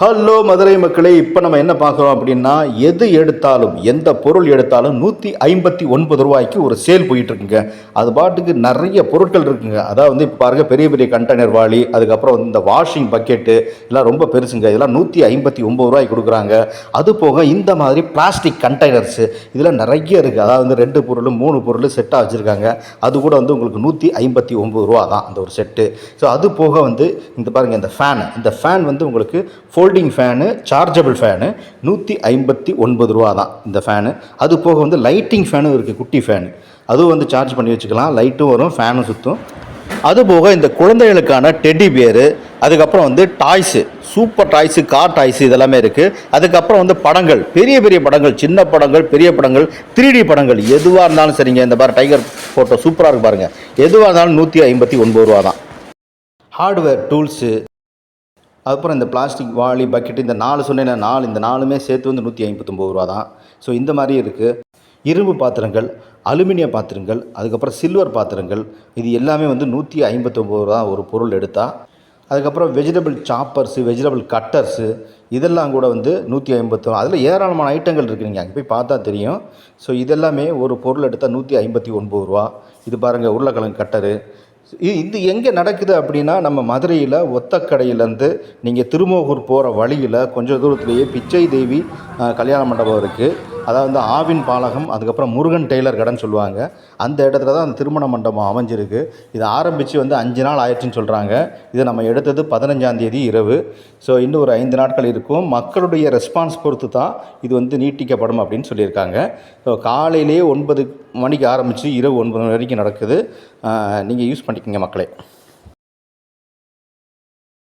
Hello Madurai மக்களே இப்போ நம்ம என்ன பார்க்குறோம் அப்படின்னா எது எடுத்தாலும் எந்த பொருள் எடுத்தாலும் நூற்றி ஐம்பத்தி ஒன்பது ரூபாய்க்கு ஒரு சேல் போயிட்டுருக்குங்க. அது பாட்டுக்கு நிறைய பொருட்கள் இருக்குங்க. அதாவது வந்து இப்போ பாருங்க பெரிய பெரிய கண்டெய்னர் வாளி அதுக்கப்புறம் வந்து இந்த வாஷிங் பக்கெட்டு எல்லாம் ரொம்ப பெருசுங்க. இதெல்லாம் நூற்றி ஐம்பத்தி ஒம்பது ரூபாய்க்கு கொடுக்குறாங்க. அது போக இந்த மாதிரி பிளாஸ்டிக் கண்டெய்னர்ஸு இதெல்லாம் நிறைய இருக்குது அதாவது வந்து ரெண்டு பொருள் மூணு பொருள் செட்டாக வச்சுருக்காங்க. அது கூட வந்து உங்களுக்கு நூற்றி ஐம்பத்தி ஒம்பது ரூபா தான் அந்த ஒரு செட்டு ஸோ அது போக வந்து இந்த பாருங்கள் இந்த ஃபேன் இந்த ஃபேன் வந்து உங்களுக்கு ஃபோல்டிங் ஃபேனு சார்ஜபிள் ஃபேனு நூற்றி ஐம்பத்தி ஒன்பது ரூபா தான் இந்த ஃபேனு அது போக வந்து லைட்டிங் ஃபேனும் இருக்குது குட்டி ஃபேனு அதுவும் வந்து சார்ஜ் பண்ணி வச்சுக்கலாம். லைட்டும் வரும் ஃபேனும் சுற்றும் அதுபோக இந்த குழந்தைகளுக்கான டெடி பியரு அதுக்கப்புறம் வந்து toys super toys car toys இதெல்லாமே இருக்குது அதுக்கப்புறம் வந்து படங்கள் பெரிய பெரிய படங்கள் சின்ன படங்கள் பெரிய படங்கள் த்ரீடி படங்கள். எதுவாக இருந்தாலும் சரிங்க இந்த மாதிரி டைகர் ஃபோட்டோ சூப்பராக இருக்கு பாருங்கள் எதுவாக இருந்தாலும் நூற்றி ஐம்பத்தி ஒன்பது ரூபா தான் ஹார்ட்வேர் டூல்ஸு அதுக்கப்புறம் இந்த பிளாஸ்டிக் வாளி பக்கெட் இந்த நாலு சொன்னேன் நாலு இந்த நாலுமே சேர்த்து வந்து நூற்றி ஐம்பத்தொம்பது ரூபா தான். ஸோ இந்த மாதிரி இருக்குது இரும்பு பாத்திரங்கள் அலுமினிய பாத்திரங்கள் அதுக்கப்புறம் சில்வர் பாத்திரங்கள் இது எல்லாமே வந்து நூற்றி ஐம்பத்தொம்பது ரூபா ஒரு பொருள் எடுத்தால் அதுக்கப்புறம் வெஜிடபிள் சாப்பர்ஸு வெஜிடபிள் கட்டர்ஸு இதெல்லாம் கூட வந்து நூற்றி ஐம்பத்தோ அதில் ஏராளமான ஐட்டங்கள் இருக்குது நீங்கள் அங்கே போய் பார்த்தா தெரியும். ஸோ இதெல்லாமே ஒரு பொருள் எடுத்தால் நூற்றி ஐம்பத்தி ஒன்பது ரூபா. இது பாருங்கள் உருளைக்கிழங்கு கட்டரு இது எங்கே நடக்குது அப்படின்னா நம்ம மதுரையில் ஒத்தக்கடையிலேருந்து நீங்கள் திருமோகூர் போகிற வழியில் கொஞ்சம் தூரத்துலேயே பிச்சை தேவி கல்யாண மண்டபம் இருக்குது அதாவது வந்து ஆவின் பாலகம் அதுக்கப்புறம் முருகன் டெய்லர் கடைன்னு சொல்லுவாங்க. அந்த இடத்துல தான் அந்த திருமண மண்டபம் அமைஞ்சிருக்கு. இது ஆரம்பித்து வந்து அஞ்சு நாள் ஆயிடுச்சுன்னு சொல்கிறாங்க இதை நம்ம எடுத்தது பதினஞ்சாந்தேதி இரவு. ஸோ இன்னும் ஒரு ஐந்து நாட்கள் இருக்கும். மக்களுடைய ரெஸ்பான்ஸ் பொறுத்து தான் இது வந்து நீட்டிக்கப்படும் அப்படின்னு சொல்லியிருக்காங்க. ஸோ காலையிலேயே ஒன்பது மணிக்கு ஆரம்பித்து இரவு ஒன்பது மணி வரைக்கும் நடக்குது. நீங்கள் யூஸ் பண்ணிக்கோங்க மக்களே.